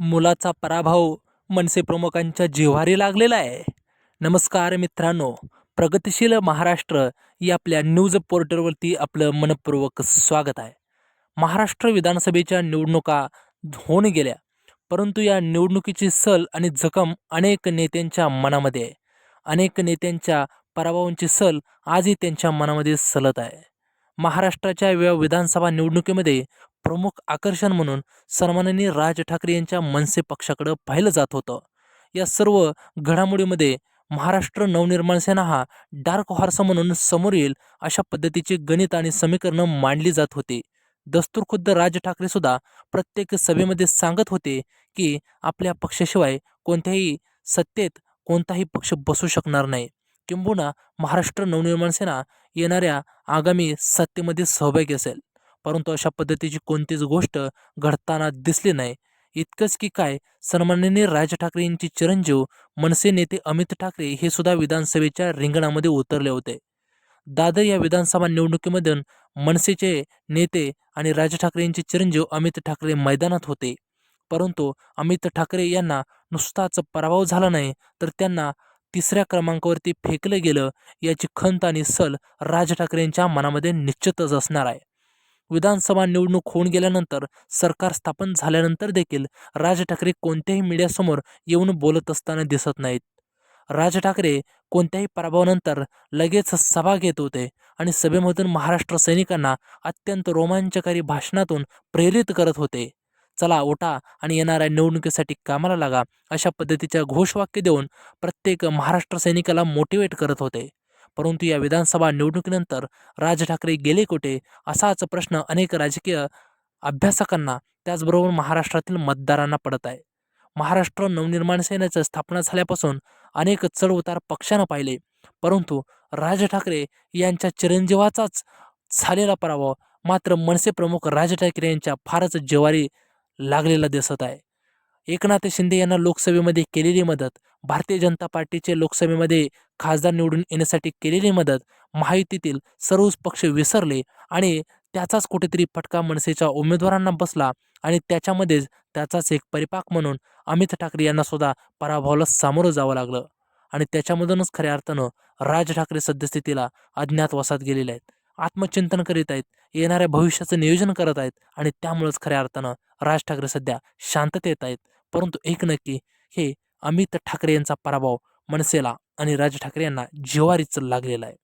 मुलाचा पराभव मनसे प्रमुखांच्या जिव्हारी लागलेला आहे. नमस्कार मित्रांनो प्रगतिशील महाराष्ट्र या आपल्या न्यूज पोर्टलवरती आपलं मनपूर्वक स्वागत आहे. महाराष्ट्र विधानसभेच्या निवडणुका होऊन गेल्या परंतु या निवडणुकीची सल आणि जखम अनेक नेत्यांच्या मनामध्ये आहे. अनेक नेत्यांच्या पराभवांची सल आजही त्यांच्या मनामध्ये सलत आहे. महाराष्ट्राच्या या विधानसभा निवडणुकीमध्ये प्रमुख आकर्षण म्हणून सन्माननीय राज ठाकरे यांच्या मनसे पक्षाकडं पाहिलं जात होतं. या सर्व घडामोडीमध्ये महाराष्ट्र नवनिर्माण सेना हा डार्क हॉर्स म्हणून समोर येईल अशा पद्धतीची गणित आणि समीकरणं मांडली जात होती. दस्तूर खुद्द राज ठाकरे सुद्धा प्रत्येक सभेमध्ये सांगत होते की आपल्या पक्षाशिवाय कोणत्याही सत्तेत कोणताही पक्ष बसू शकणार नाही. किंबहुना महाराष्ट्र नवनिर्माण सेना येणाऱ्या आगामी सत्तेमध्ये सहभागी असेल. परंतु अशा पद्धतीची कोणतीच गोष्ट घडताना दिसली नाही. इतकंच की काय सन्माननीय राज ठाकरे यांचे चिरंजीव मनसे नेते अमित ठाकरे हे सुद्धा विधानसभेच्या रिंगणामध्ये उतरले होते. दादर या विधानसभा निवडणुकीमधून मनसेचे नेते आणि राज ठाकरे यांचे चिरंजीव अमित ठाकरे मैदानात होते. परंतु अमित ठाकरे यांना नुसताच पराभव झाला नाही तर त्यांना तिसऱ्या क्रमांकावरती फेकलं गेलं याची खंत आणि सल राज ठाकरेंच्या मनामध्ये निश्चितच असणार आहे. विधानसभा निवडणूक होऊन गेल्यानंतर सरकार स्थापन झाल्यानंतर देखील राज ठाकरे कोणत्याही मीडियासमोर येऊन बोलत असताना दिसत नाहीत. राज ठाकरे कोणत्याही पराभवानंतर लगेच सभा घेत होते आणि सभेमधून महाराष्ट्र सैनिकांना अत्यंत रोमांचकारी भाषणातून प्रेरित करत होते. चला उठा आणि येणाऱ्या निवडणुकीसाठी कामाला लागा अशा पद्धतीच्या घोषवाक्य देऊन प्रत्येक महाराष्ट्र सैनिकाला मोटिवेट करत होते. परंतु या विधानसभा निवडणुकीनंतर राज ठाकरे गेले कुठे? असाच प्रश्न अनेक राजकीय अभ्यासकांना त्याचबरोबर महाराष्ट्रातील मतदारांना पडत आहे. महाराष्ट्र नवनिर्माण सेनेचं स्थापना झाल्यापासून अनेक चढउतार पक्षानं पाहिले. परंतु राज ठाकरे यांच्या चिरंजीवाचाच झालेला पराभव मात्र मनसे प्रमुख राज ठाकरे यांच्या फारच जिवारी लागलेला दिसत आहे. एकनाथ शिंदे यांना लोकसभेमध्ये केलेली मदत भारतीय जनता पार्टीचे लोकसभेमध्ये खासदार निवडून येण्यासाठी केलेली मदत महायुतीतील सर्वच पक्ष विसरले आणि त्याचाच कुठेतरी फटका मनसेच्या उमेदवारांना बसला आणि त्याच्यामध्येच त्याचाच एक परिपाक म्हणून अमित ठाकरे यांना सुद्धा पराभवाला सामोरं जावं लागलं. आणि त्याच्यामधूनच खऱ्या अर्थानं राज ठाकरे सद्यस्थितीला अज्ञातवासात गेलेले आहेत. आत्मचिंतन करीत आहेत येणाऱ्या भविष्याचं नियोजन करत आहेत आणि त्यामुळंच खऱ्या अर्थानं राज ठाकरे सध्या शांततेत आहेत. परंतु एक नक्की हे अमित ठाकरे यांचा पराभव मनसेला आणि राज ठाकरे यांना जिवारीच लागलेला आहे.